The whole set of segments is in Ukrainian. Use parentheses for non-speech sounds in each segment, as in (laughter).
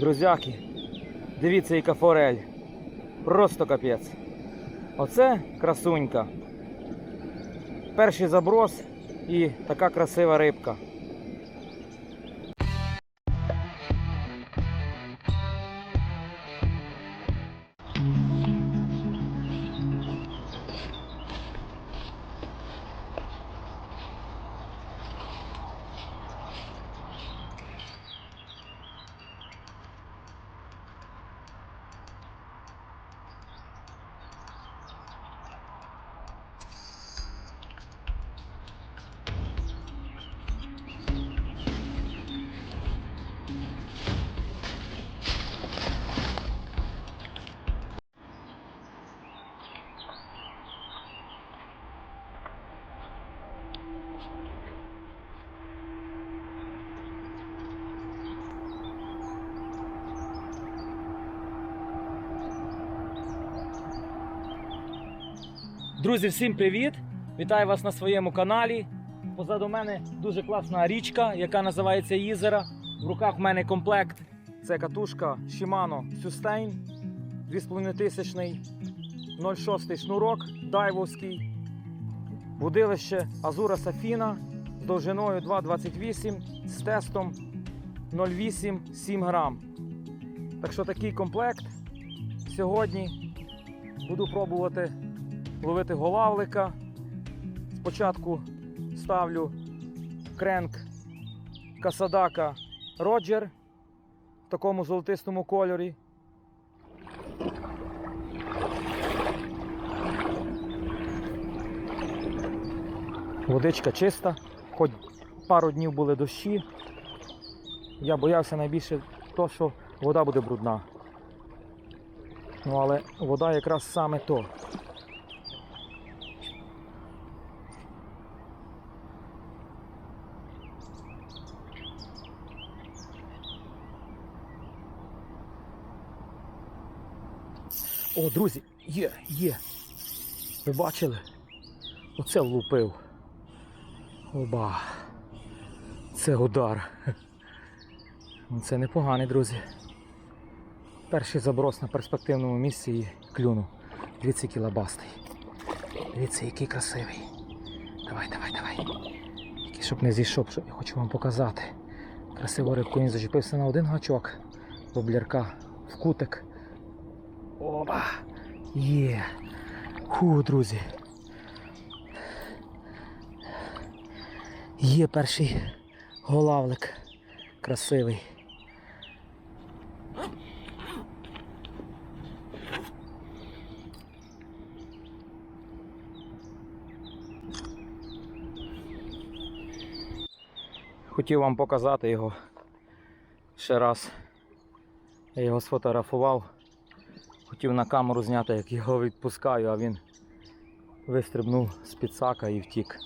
Друзяки, дивіться, яка форель. Просто капець. Оце красунька. Перший заброс і така красива рибка. Друзі, всім привіт! Вітаю вас на своєму каналі. Позаду мене дуже класна річка, яка називається Ізера. В руках в мене комплект. Це катушка Shimano Sustain 2500 0,6 шнурок дайвовський. Будилище Азура Сафіна з довжиною 2,28 з тестом 0,8-7 грам. Так що такий комплект сьогодні буду пробувати ловити голавлика. Спочатку ставлю кренк Касадака Роджер в такому золотистому кольорі. Водичка чиста, хоч пару днів були дощі. Я боявся найбільше то, що вода буде брудна. Ну але вода якраз саме то. О, друзі, є, є. Ви бачили? Оце влупив. Оба. Це удар. Ну, Це непоганий, друзі. Перший заброс на перспективному місці і клюнув. Дивіться, який лабастий. Дивіться, який красивий. Давай, давай, давай. Тільки щоб не зійшов, що я хочу вам показати. Красиву рибку він зачепився на один гачок. Воблярка в кутик. Опа! Є! Ху, друзі. Є перший голавлик. Красивий. Хотів вам показати його ще раз. Я його сфотографував. Хотів на камеру зняти, як його відпускаю, а він вистрибнув з підсака і втік.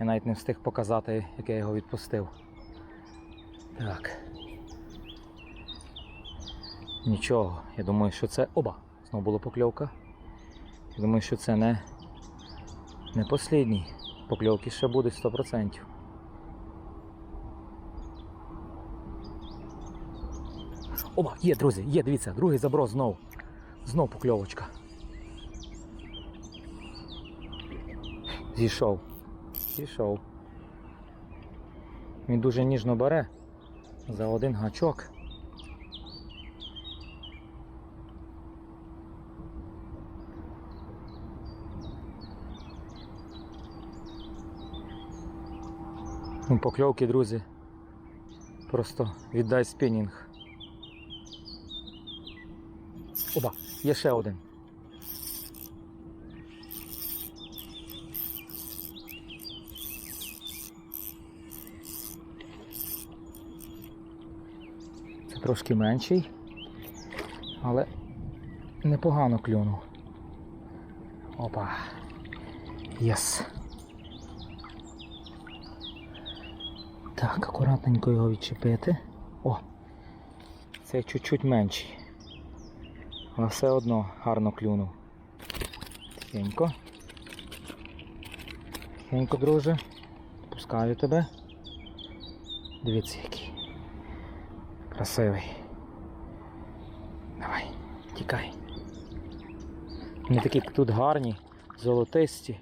Я навіть не встиг показати, як я його відпустив. Так. Нічого, я думаю, що це... Оба! Знову була покльовка. Я думаю, що це не, не послідній. Покльовки ще будуть 100%. Оба, є, друзі, є, дивіться, другий заброс знов. Знов покльовочка. Зійшов. Зійшов. Він дуже ніжно бере за один гачок. Ну, Покльовки, друзі. Просто віддай спінінг. Оба, є ще один. Це трошки менший, але непогано клюнув. Опа. Єс. Так, акуратненько його відчепити. О! Це чуть-чуть менший. Але все одно гарно клюнув. Тихенько. Тихенько, друже. Пускаю тебе. Дивіться який. Красивий. Давай, тікай. Вони такі тут гарні, золотисті.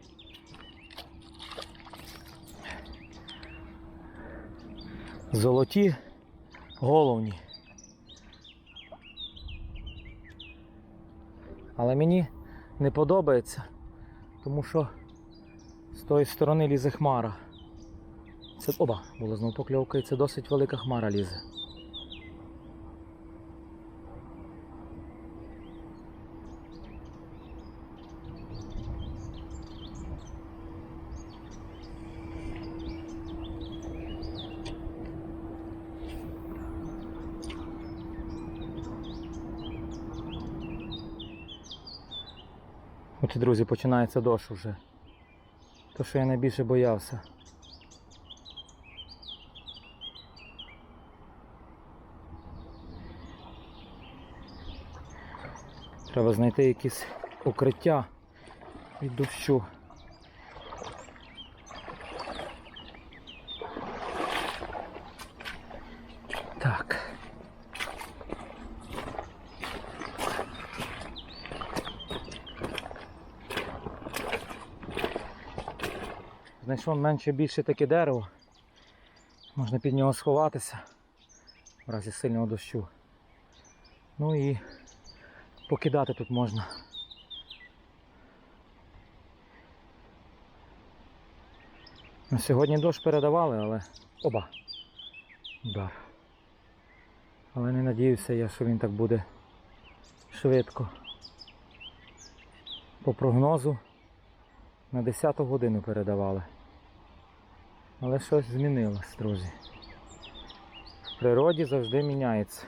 Золоті головні. Але мені не подобається, тому що з тої сторони лізе хмара. Це оба, була знову покльовка, це досить велика хмара лізе. От друзі, починається дощ уже. То, що я найбільше боявся. Треба знайти якісь укриття від дощу. Так. Знайшов менше більше таке дерево. Можна під нього сховатися в разі сильного дощу. Ну і покидати тут можна. На сьогодні дощ передавали, але оба. Удар. Але не надіюся я, що він так буде швидко. По прогнозу на 10 годину передавали. Але щось змінилось, друзі. В природі завжди міняється.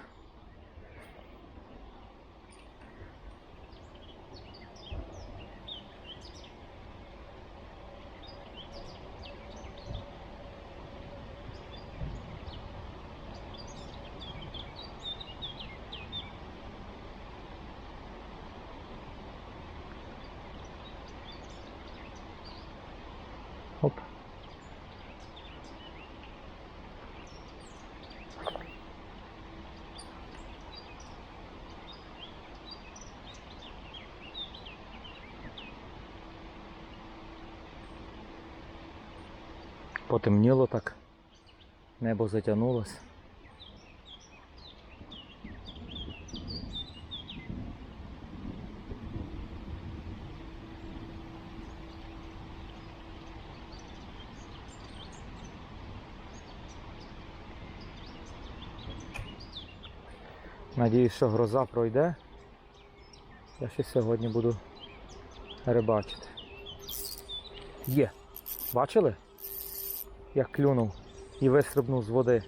Потемніло так. Небо затягнулось. Надіюсь, що гроза пройде. Я ще сьогодні буду рибачити. Є. Бачили? Як клюнув і вистрибнув з води.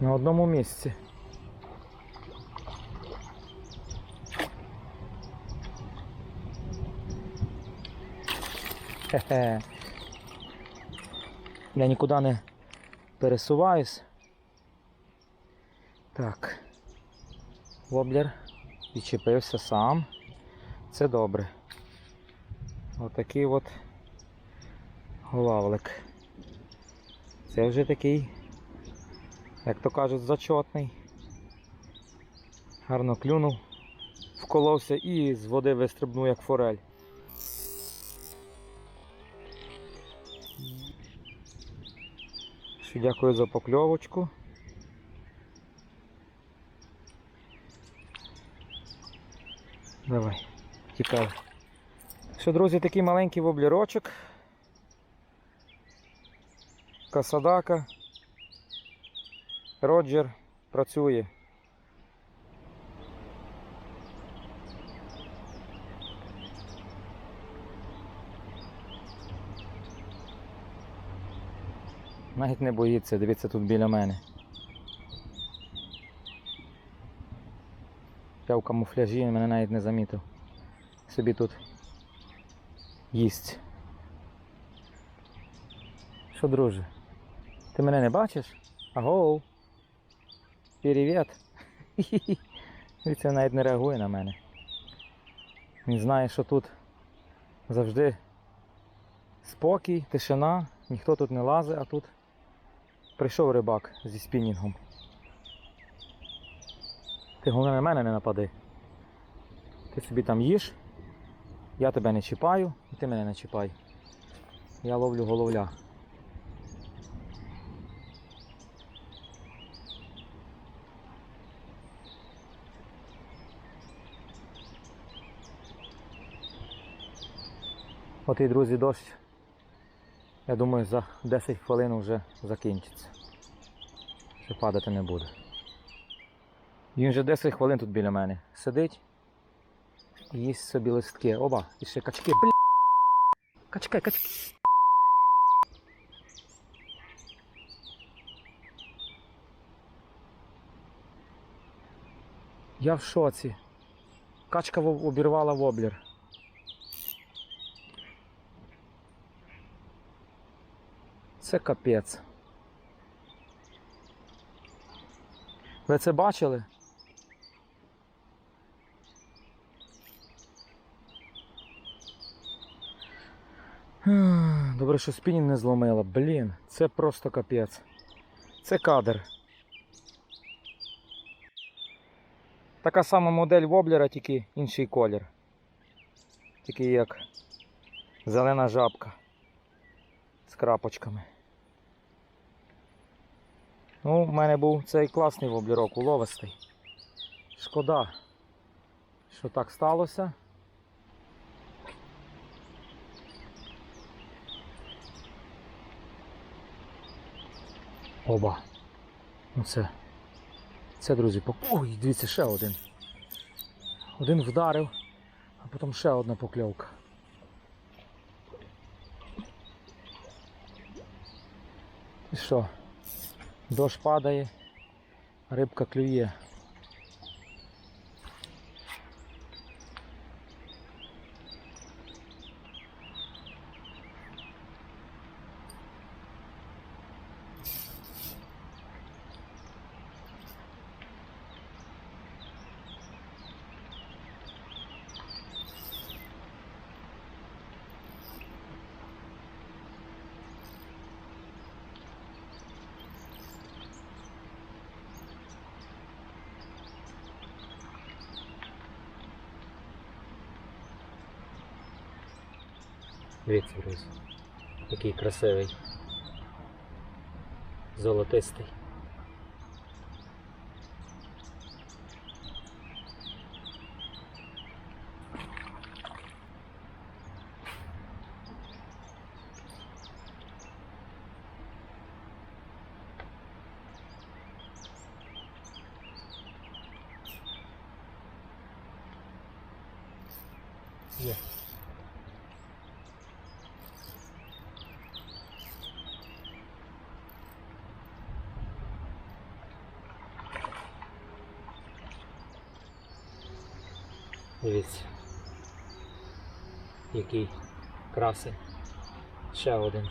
На одному місці. Хе-хе. Я нікуди не пересуваюсь. Так. Воблер відчепився сам. Це добре. Отакий от главлик. Це вже такий, як то кажуть, зачотний. Гарно клюнув, вколовся і з води вистрибнув як форель. Що Дякую за покльовочку. Давай, тікай. Що, друзі, такий маленький воблерочок. Касадака. Роджер працює. Навіть не боїться, дивіться тут біля мене. Я в камуфляжі, мене навіть не замітив. Собі тут їсть. Що, друже? Ти мене не бачиш? Агоу. Привіт. (laughs) Дивіться, навіть не реагує на мене. Він знає, що тут завжди спокій, тишина, ніхто тут не лазить, а тут прийшов рибак зі спінінгом. Ти головне на мене не напади. Ти собі там їж, я тебе не чіпаю, і ти мене не чіпай. Я ловлю головля. От і друзі, дощ. Я думаю, за 10 хвилин вже закінчиться. Ще падати не буде. Він вже 10 хвилин тут біля мене сидить їсть собі листки. Оба, і ще качки. Бля. Качки, качки. Я в шоці. Качка обірвала воблер. Це капець. Ви це бачили? Добре, що спінінг не зломила. Блін, це просто капець. Це кадр. Така сама модель воблера, тільки інший колір. Такий як зелена жабка з крапочками. Ну, в мене був цей класний воблерок, уловистий. Шкода, що так сталося. Оба. Оце. це. Це, друзі, пок... Ой, дивіться, ще один. Один вдарив, а потім ще одна покльовка. І що? Дощ падає, рибка клює. Дивіться, друзі. Такий красивий. Золотистий. Є. Дивіться. Який красень. Ще один.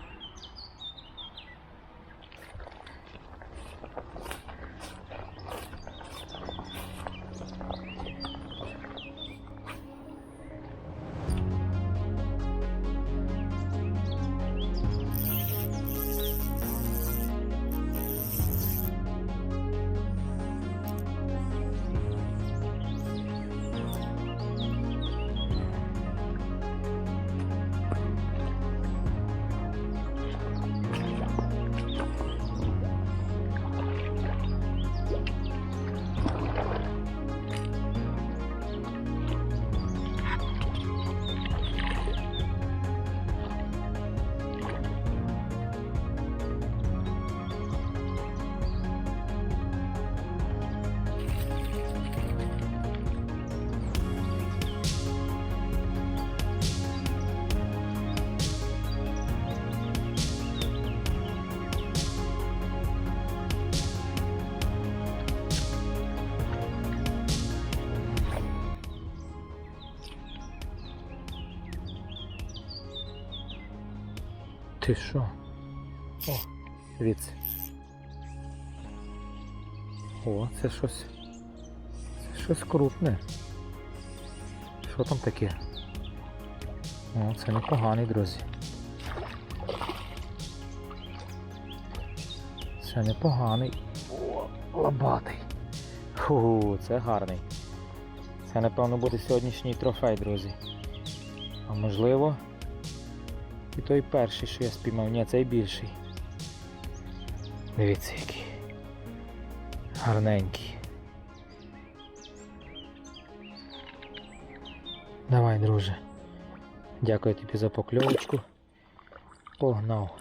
Ти що? О, дивіться. О, це щось. Це щось крупне. Що там таке? О, це непоганий, друзі. Це непоганий. О, лабатий. Фу, це гарний. Це, напевно, буде сьогоднішній трофей, друзі. А можливо. І той перший, що я спіймав. Ні, цей більший. Дивіться, який. Гарненький. Давай, друже. Дякую тобі за покльовочку. Погнав.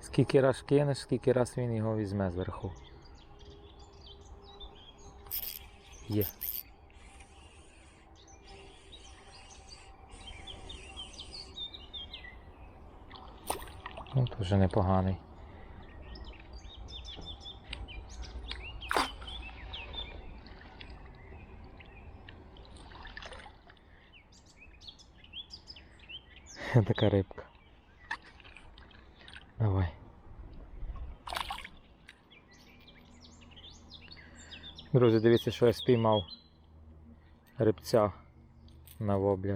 Скільки раз кинеш, скільки раз він його візьме зверху. Є. Ну, то вже непоганий. Така рибка. Давай. Друзі, дивіться, що я спіймав рибця на воблер.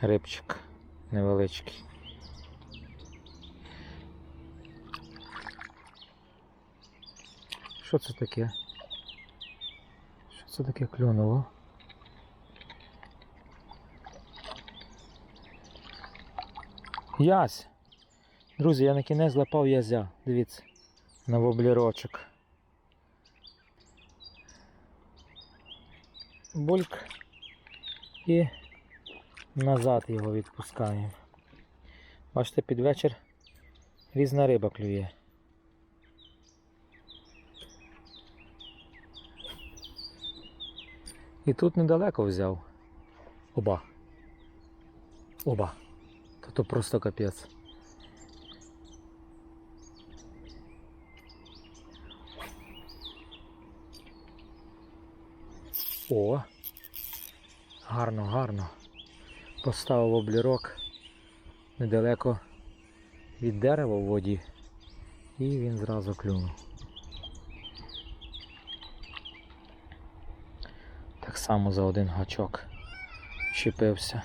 Рибчик невеличкий. Що це таке? Що це таке клюнуло? Ясь! Друзі, я на кінець злапав язя. Дивіться. На воблерочок. Бульк. І назад його відпускаємо. Бачите, під вечір різна риба клює. І тут недалеко взяв. Оба. Оба. Та то просто капець. О! Гарно, гарно. Поставив облірок недалеко від дерева в воді і він зразу клюнув. Так само за один гачок чіпився.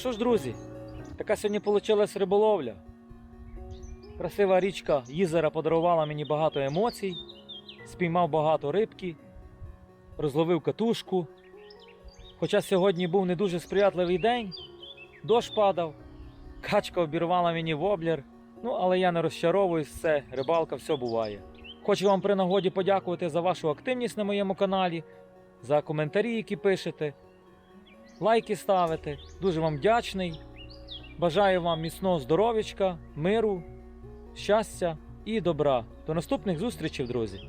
Що ж, друзі, така сьогодні вийшла риболовля. Красива річка Їзера подарувала мені багато емоцій, спіймав багато рибки, розловив катушку. Хоча сьогодні був не дуже сприятливий день, дощ падав, качка обірвала мені воблер. Ну, але я не розчаровуюсь, все, рибалка, все буває. Хочу вам при нагоді подякувати за вашу активність на моєму каналі, за коментарі, які пишете лайки ставите. Дуже вам вдячний. Бажаю вам міцного здоров'ячка, миру, щастя і добра. До наступних зустрічей, друзі!